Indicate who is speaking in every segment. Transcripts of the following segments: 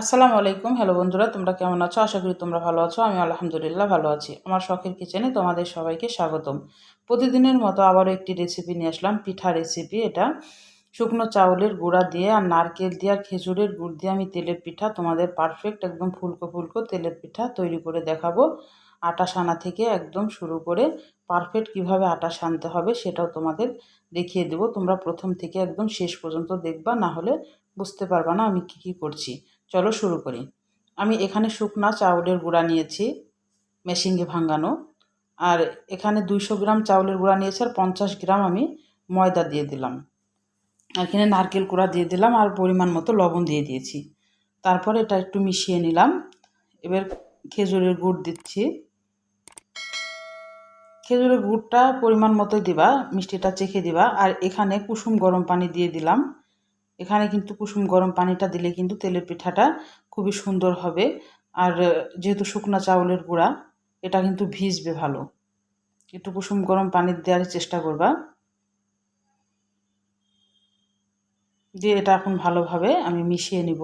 Speaker 1: আসসালামু আলাইকুম। হ্যালো বন্ধুরা, তোমরা কেমন আছো? আশা করি তোমরা ভালো আছো। আমি আলহামদুলিল্লাহ ভালো আছি। আমার শখের কিচেনে তোমাদের সবাইকে স্বাগতম। প্রতিদিনের মতো আবারও একটি রেসিপি নিয়ে আসলাম। পিঠা রেসিপি এটা। শুকনো চাউলের গুঁড়া দিয়ে আর নারকেল দিয়ে আর খেজুরের গুড় দিয়ে আমি তেলের পিঠা তোমাদের পারফেক্ট একদম ফুলকো ফুলকো তেলের পিঠা তৈরি করে দেখাবো। আটা সানা থেকে একদম শুরু করে পারফেক্ট কীভাবে আটা সানতে হবে সেটাও তোমাদের দেখিয়ে দেবো। তোমরা প্রথম থেকে একদম শেষ পর্যন্ত দেখবা, না হলে বুঝতে পারবা না আমি কি কি করছি। চলো শুরু করি। আমি এখানে শুকনা চাউলের গুঁড়া নিয়েছি, মেশিনকে ভাঙানো। আর এখানে দুইশো গ্রাম চাউলের গুঁড়া নিয়েছি আর পঞ্চাশ গ্রাম আমি ময়দা দিয়ে দিলাম। এখানে নারকেল কুড়া দিয়ে দিলাম আর পরিমাণ মতো লবণ দিয়ে দিয়েছি। তারপর এটা একটু মিশিয়ে নিলাম। এবার খেজুরের গুড় দিচ্ছি। খেজুরের গুড়টা পরিমাণ মতোই দিবা, মিষ্টিটা চেখে দিবা। আর এখানে কুসুম গরম পানি দিয়ে দিলাম। এখানে কিন্তু কুসুম গরম পানিটা দিলে কিন্তু তেলের পিঠাটা খুবই সুন্দর হবে। আর যেহেতু শুকনা চাউলের গুঁড়া, এটা কিন্তু ভিজবে ভালো। একটু কুসুম গরম পানি দেওয়ার চেষ্টা করবা। দিয়ে এটা এখন ভালোভাবে আমি মিশিয়ে নিব।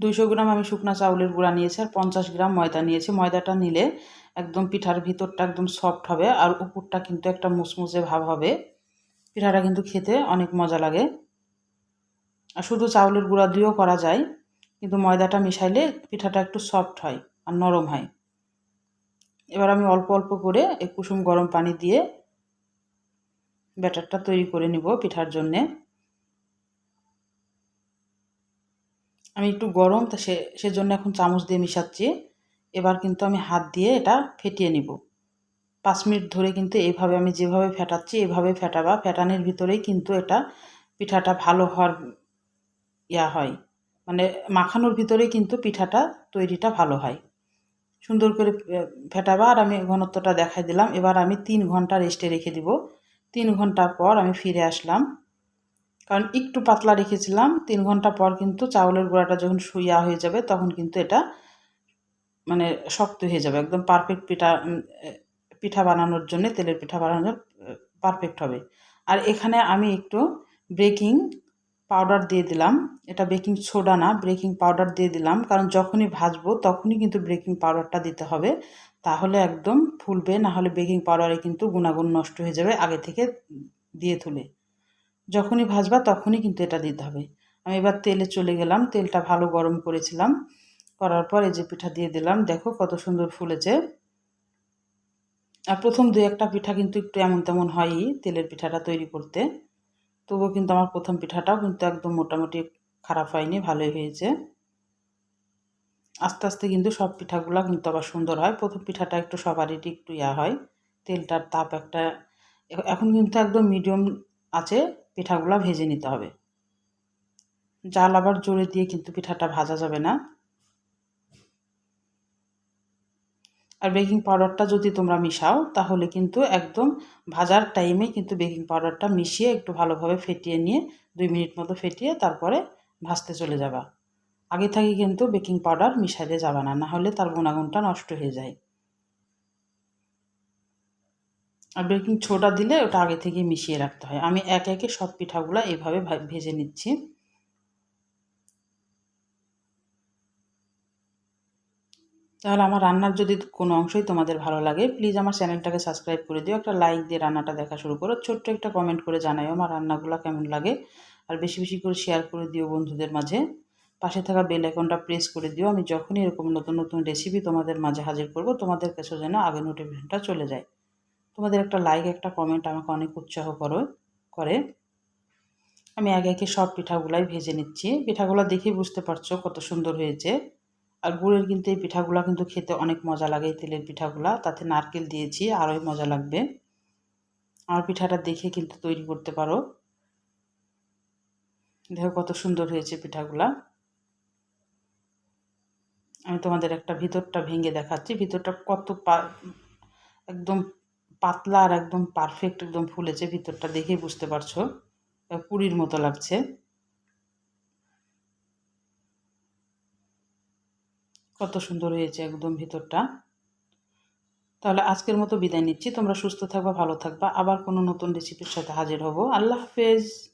Speaker 1: দুইশো গ্রাম আমি শুকনা চাউলের গুঁড়া নিয়েছি আর পঞ্চাশ গ্রাম ময়দা নিয়েছি। ময়দাটা নিলে একদম পিঠার ভিতরটা একদম সফট হবে আর উপরটা কিন্তু একটা মুসমুসে ভাব হবে। পিঠাটা কিন্তু খেতে অনেক মজা লাগে। আর শুধু চাউলের গুঁড়া দিয়েও করা যায়, কিন্তু ময়দাটা মিশাইলে পিঠাটা একটু সফট হয় আর নরম হয়। এবার আমি অল্প অল্প করে কুসুম গরম পানি দিয়ে ব্যাটারটা তৈরি করে নিব পিঠার জন্যে। আমি একটু গরম, তা সে, সেজন্য এখন চামচ দিয়ে মিশাচ্ছি। এবার কিন্তু আমি হাত দিয়ে এটা ফেটিয়ে নিব। পাঁচ মিনিট ধরে কিন্তু এইভাবে আমি যেভাবে ফেটাচ্ছি, এভাবে ফেটাবা, ফেটানোর ভিতরেই কিন্তু এটা পিঠাটা ভালো হওয়ার ইয়া হয়। মানে মাখানোর ভিতরেই কিন্তু পিঠাটা তৈরিটা ভালো হয়। সুন্দর করে ফেটাবা আর আমি ঘনত্বটা দেখাই দিলাম। এবার আমি তিন ঘণ্টা রেস্টে রেখে দিব। তিন ঘণ্টা পর আমি ফিরে আসলাম। কারণ একটু পাতলা রেখেছিলাম, তিন ঘণ্টা পর কিন্তু চাউলের গুঁড়াটা যখন শুইয়া হয়ে যাবে তখন কিন্তু এটা মানে শক্ত হয়ে যাবে, একদম পারফেক্ট পিঠা পিঠা বানানোর জন্য, তেলের পিঠা বানানোর পারফেক্ট হবে। আর এখানে আমি একটু বেকিং পাউডার দিয়ে দিলাম, এটা বেকিং সোডা না বেকিং পাউডার দিয়ে দিলাম, কারণ যখনই ভাজবো তখনই কিন্তু বেকিং পাউডারটা দিতে হবে, তাহলে একদম ফুলবে না হলে বেকিং পাউডারে কিন্তু গুণাগুণ নষ্ট হয়ে যাবে আগে থেকে দিয়ে তুলে। যখনই ভাজবা তখনই কিন্তু এটা দিতে হবে। আমি এবার তেলে চলে গেলাম, তেলটা ভালো গরম করেছিলাম। করার পর এই যে পিঠা দিয়ে দিলাম, দেখো কত সুন্দর ফুলেছে। আর প্রথম দু একটা পিঠা কিন্তু একটু এমন তেমন হয়ই তেলের পিঠাটা তৈরি করতে। তবুও কিন্তু আমার প্রথম পিঠাটাও কিন্তু একদম মোটামুটি খারাপ হয়নি, ভালোই হয়েছে। আস্তে আস্তে কিন্তু সব পিঠাগুলো কিন্তু আবার সুন্দর হয়। প্রথম পিঠাটা একটু সবারই একটু ইয়া হয়, তেলটার তাপ একটা এখন কিন্তু একদম মিডিয়াম আছে। পিঠাগুলো ভেজে নিতে হবে। জাল আবার জোরে দিয়ে কিন্তু পিঠাটা ভাজা যাবে না। আর বেকিং পাউডারটা যদি তোমরা মিশাও, তাহলে কিন্তু একদম ভাজার টাইমে কিন্তু বেকিং পাউডারটা মিশিয়ে একটু ভালোভাবে ফেটিয়ে নিয়ে দুই মিনিট মতো ফেটিয়ে তারপরে ভাজতে চলে যাবা। আগে থেকে কিন্তু বেকিং পাউডার মিশাইতে যাবা না না হলে তার গুণাগুণটা নষ্ট হয়ে যায়। আর বেকিং ছোটা দিলে ওটা আগে থেকে মিশিয়ে রাখতে হয়। আমি এক একে সব পিঠাগুলো এইভাবে ভেজে নিচ্ছি। তাহলে আমার রান্নার যদি কোনো অংশই তোমাদের ভালো লাগে প্লিজ আমার চ্যানেলটাকে সাবস্ক্রাইব করে দিও। একটা লাইক দিয়ে রান্নাটা দেখা শুরু করো। ছোট্ট একটা কমেন্ট করে জানাইও আমার রান্নাগুলো কেমন লাগে। আর বেশি বেশি করে শেয়ার করে দিও বন্ধুদের মাঝে। পাশে থাকা বেল আইকনটা প্রেস করে দিও। আমি যখনই এরকম নতুন নতুন রেসিপি তোমাদের মাঝে হাজির করব, তোমাদের কাছে যেন আগে নোটিফিকেশনটা চলে যায়। তোমাদের একটা লাইক একটা কমেন্ট আমাকে অনেক উৎসাহ করো, করে। আমি আগে একে সব পিঠাগুলাই ভেজে নিচ্ছি। পিঠাগুলো দেখেই বুঝতে পারছ কত সুন্দর হয়েছে। আর গুড়ের কিন্তু এই পিঠাগুলো কিন্তু খেতে অনেক মজা লাগে এই তেলের পিঠাগুলা। তাতে নারকেল দিয়েছি, আরোই মজা লাগবে। আমার পিঠাটা দেখে কিন্তু তৈরি করতে পারো। দেখো কত সুন্দর হয়েছে পিঠাগুলা। আমি তোমাদের একটা ভিতরটা ভেঙে দেখাচ্ছি। ভিতরটা কত একদম পাতলা আর একদম পারফেক্ট একদম ফুলেছে, ভিতরটা দেখে বুঝতে পারছ। পুরীর মতো লাগছে। কত সুন্দর হয়েছে একদম ভিতরটা। তাহলে আজকের মতো বিদায় নিচ্ছি। তোমরা সুস্থ থাকবা, ভালো থাকবা। আবার কোনো নতুন রেসিপির সাথে হাজির হব। আল্লাহ হাফেজ।